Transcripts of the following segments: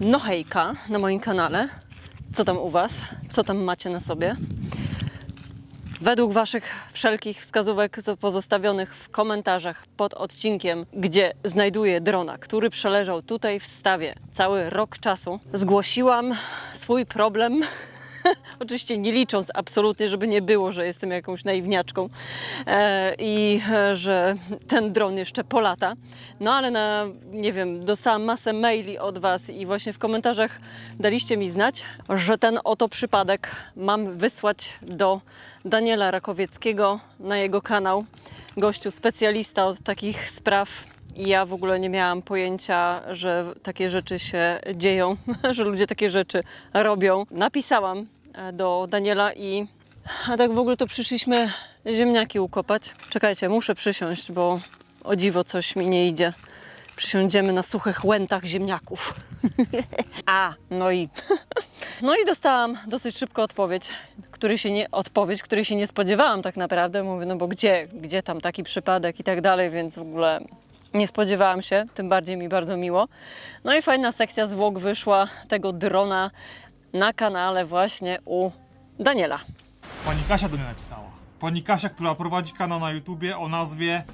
No hejka na moim kanale. Co tam u Was? Co tam macie na sobie? Według Waszych wszelkich wskazówek pozostawionych w komentarzach pod odcinkiem, gdzie znajduję drona, który przeleżał tutaj w stawie cały rok czasu, zgłosiłam swój problem. Oczywiście nie licząc absolutnie, żeby nie było, że jestem jakąś naiwniaczką e, i e, że ten dron jeszcze polata. No ale na, nie wiem, dostałam masę maili od Was i właśnie w komentarzach daliście mi znać, że ten oto przypadek mam wysłać do Daniela Rakowieckiego na jego kanał. Gościu specjalista od takich spraw. I ja w ogóle nie miałam pojęcia, że takie rzeczy się dzieją, że ludzie takie rzeczy robią. Napisałam do Daniela i a tak w ogóle to przyszliśmy ziemniaki ukopać. Czekajcie, muszę przysiąść, bo o dziwo coś mi nie idzie. Przysiądziemy na suchych łętach ziemniaków. A, no i no i dostałam dosyć szybko odpowiedź, który się nie, odpowiedź, której się nie spodziewałam tak naprawdę. Mówię, no bo gdzie, gdzie tam taki przypadek i tak dalej, więc w ogóle nie spodziewałam się, tym bardziej mi bardzo miło. No i fajna sekcja zwłok wyszła tego drona na kanale właśnie u Daniela. Pani Kasia do mnie napisała. Pani Kasia, która prowadzi kanał na YouTubie o nazwie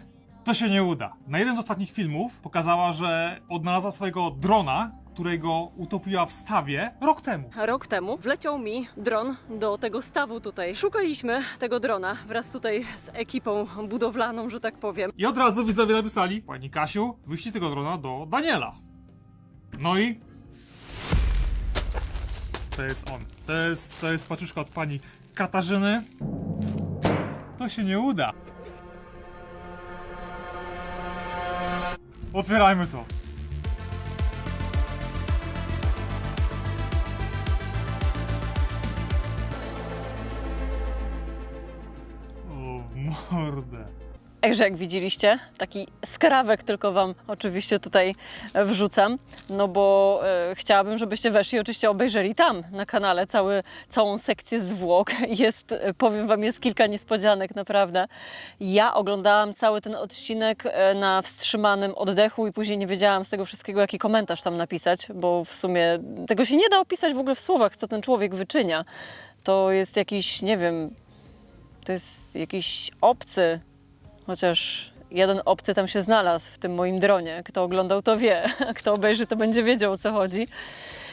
To się nie uda. Na jeden z ostatnich filmów pokazała, że odnalazła swojego drona, którego utopiła w stawie rok temu. Rok temu wleciał mi dron do tego stawu tutaj. Szukaliśmy tego drona wraz tutaj z ekipą budowlaną, że tak powiem. I od razu widzowie napisali Pani Kasiu, wyślij tego drona do Daniela. No i... To jest on. To jest, to jest paczuszka od pani Katarzyny. To się nie uda. Otwierajmy to. Mordę. Także jak widzieliście, taki skrawek tylko Wam oczywiście tutaj wrzucam, no bo e, chciałabym, żebyście weszli, oczywiście obejrzeli tam na kanale cały, całą sekcję zwłok. Jest, e, powiem Wam, jest kilka niespodzianek, naprawdę. Ja oglądałam cały ten odcinek e, na wstrzymanym oddechu i później nie wiedziałam z tego wszystkiego, jaki komentarz tam napisać, bo w sumie tego się nie da opisać w ogóle w słowach, co ten człowiek wyczynia. To jest jakiś, nie wiem, to jest jakiś obcy, Chociaż jeden obcy tam się znalazł w tym moim dronie. Kto oglądał, to wie, a kto obejrzy, to będzie wiedział o co chodzi.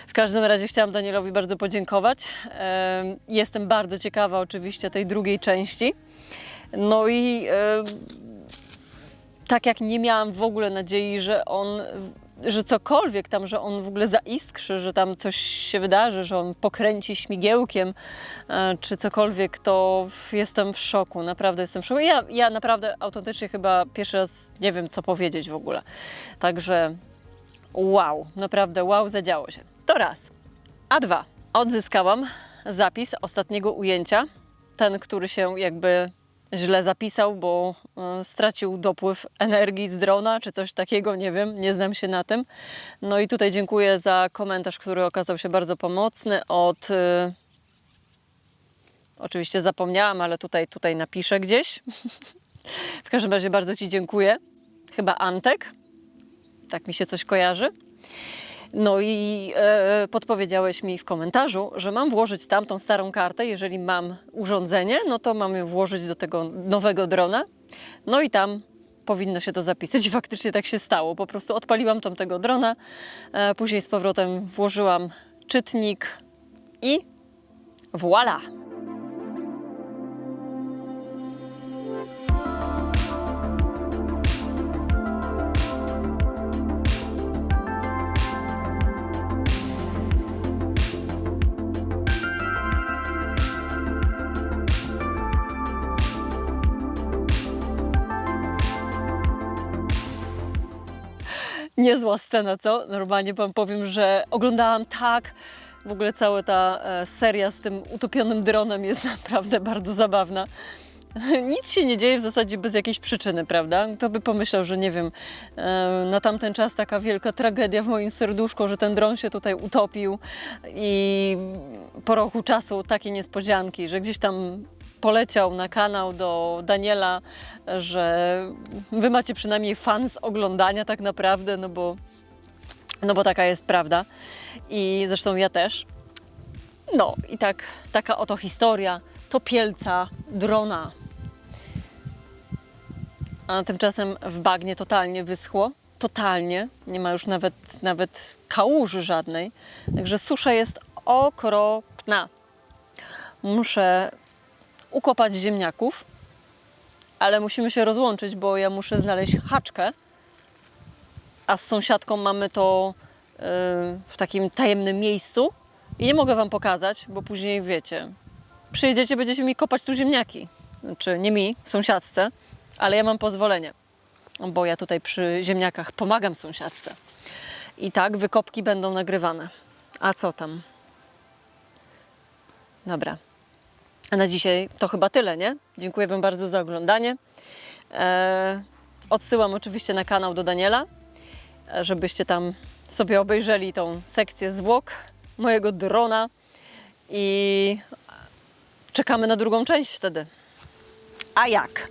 W każdym razie chciałam Danielowi bardzo podziękować. Em, Jestem bardzo ciekawa oczywiście tej drugiej części. No i tak jak nie miałam w ogóle nadziei, że on, że cokolwiek tam, że on w ogóle zaiskrzy, że tam coś się wydarzy, że on pokręci śmigiełkiem, e, czy cokolwiek, to jestem w szoku, naprawdę jestem w szoku. Ja, ja naprawdę autentycznie chyba pierwszy raz nie wiem, co powiedzieć w ogóle. Także wow, naprawdę wow, zadziało się. To raz. A dwa, odzyskałam zapis ostatniego ujęcia, ten, który się jakby źle zapisał, bo y, stracił dopływ energii z drona, czy coś takiego, nie wiem, nie znam się na tym. No i tutaj dziękuję za komentarz, który okazał się bardzo pomocny od... Y, oczywiście zapomniałam, ale tutaj, tutaj napiszę gdzieś. w każdym razie bardzo Ci dziękuję. Chyba Antek, tak mi się coś kojarzy. No i e, podpowiedziałeś mi w komentarzu, że mam włożyć tamtą starą kartę. Jeżeli mam urządzenie, no to mam ją włożyć do tego nowego drona. No i tam powinno się to zapisać. I faktycznie tak się stało. Po prostu odpaliłam tamtego drona, e, później z powrotem włożyłam czytnik i voila! Niezła scena, co? Normalnie wam powiem, że oglądałam tak. W ogóle cała ta e, seria z tym utopionym dronem jest naprawdę bardzo zabawna. Nic się nie dzieje w zasadzie bez jakiejś przyczyny, prawda? Kto by pomyślał, że nie wiem, e, na tamten czas taka wielka tragedia w moim serduszku, że ten dron się tutaj utopił i po roku czasu takie niespodzianki, że gdzieś tam poleciał na kanał do Daniela, że wy macie przynajmniej fan z oglądania tak naprawdę, no bo No bo taka jest prawda. I zresztą ja też. No i tak, taka oto historia topielca drona. A tymczasem w bagnie totalnie wyschło. Totalnie. Nie ma już nawet, nawet kałuży żadnej. Także susza jest okropna. Muszę ukopać ziemniaków, ale musimy się rozłączyć, bo ja muszę znaleźć haczkę. A z sąsiadką mamy to yy, w takim tajemnym miejscu. I nie mogę Wam pokazać, bo później wiecie, przyjedziecie, będziecie mi kopać tu ziemniaki. Znaczy nie mi, sąsiadce, ale ja mam pozwolenie, bo ja tutaj przy ziemniakach pomagam sąsiadce. I tak wykopki będą nagrywane. A co tam? Dobra. A na dzisiaj to chyba tyle, nie? Dziękuję Wam bardzo za oglądanie. Eee, odsyłam oczywiście na kanał do Daniela, e, żebyście tam sobie obejrzeli tą sekcję zwłok mojego drona i czekamy na drugą część wtedy. A jak?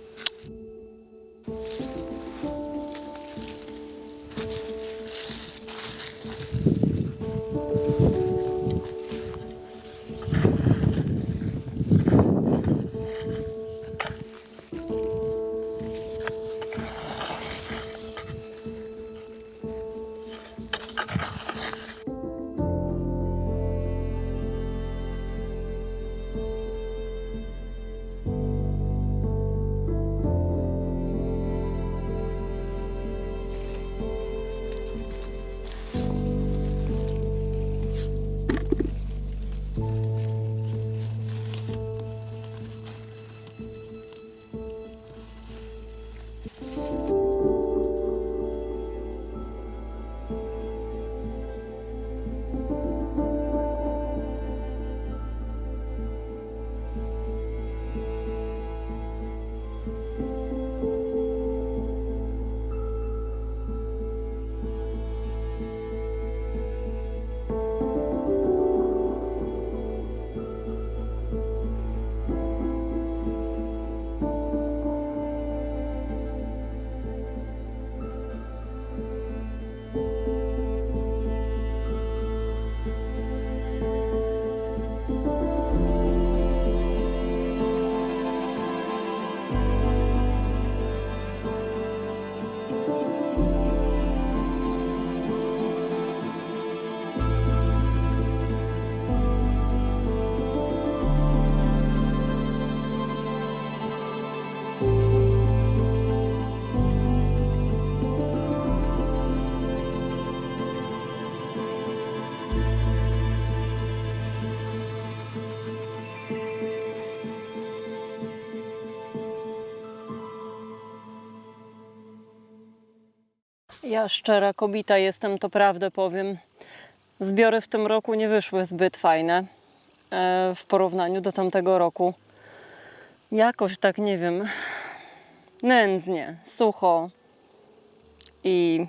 Ja szczera kobita jestem, to prawdę powiem. Zbiory w tym roku nie wyszły zbyt fajne e, w porównaniu do tamtego roku. Jakoś tak, nie wiem, nędznie, sucho i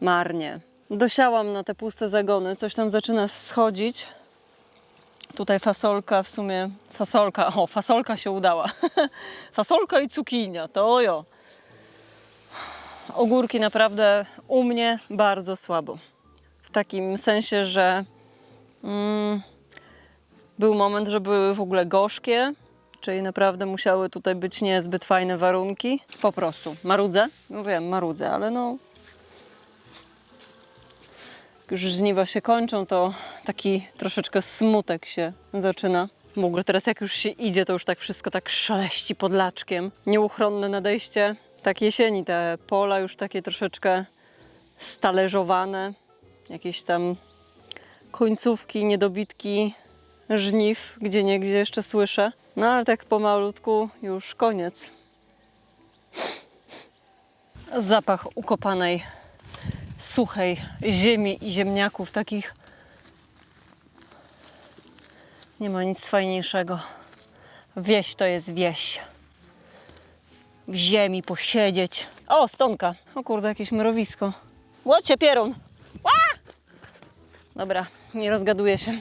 marnie. Dosiałam na te puste zagony, coś tam zaczyna wschodzić. Tutaj fasolka w sumie, fasolka, o, fasolka się udała. fasolka i cukinia, to ojo ogórki naprawdę u mnie bardzo słabo. W takim sensie, że mm, był moment, że były w ogóle gorzkie, czyli naprawdę musiały tutaj być niezbyt fajne warunki. Po prostu marudzę, no wiem, marudzę, ale no. Już żniwa się kończą, to taki troszeczkę smutek się zaczyna. W ogóle teraz jak już się idzie, to już tak wszystko tak szaleści pod laczkiem. Nieuchronne nadejście tak jesieni, te pola już takie troszeczkę stależowane, jakieś tam końcówki, niedobitki żniw, gdzie niegdzie jeszcze słyszę. No ale tak pomalutku już koniec. Zapach ukopanej, suchej ziemi i ziemniaków takich nie ma nic fajniejszego. Wieś to jest wieś w ziemi posiedzieć. O, stonka. O kurde, jakieś mrowisko. Łocie pierun. Ła! Dobra, nie rozgaduję się.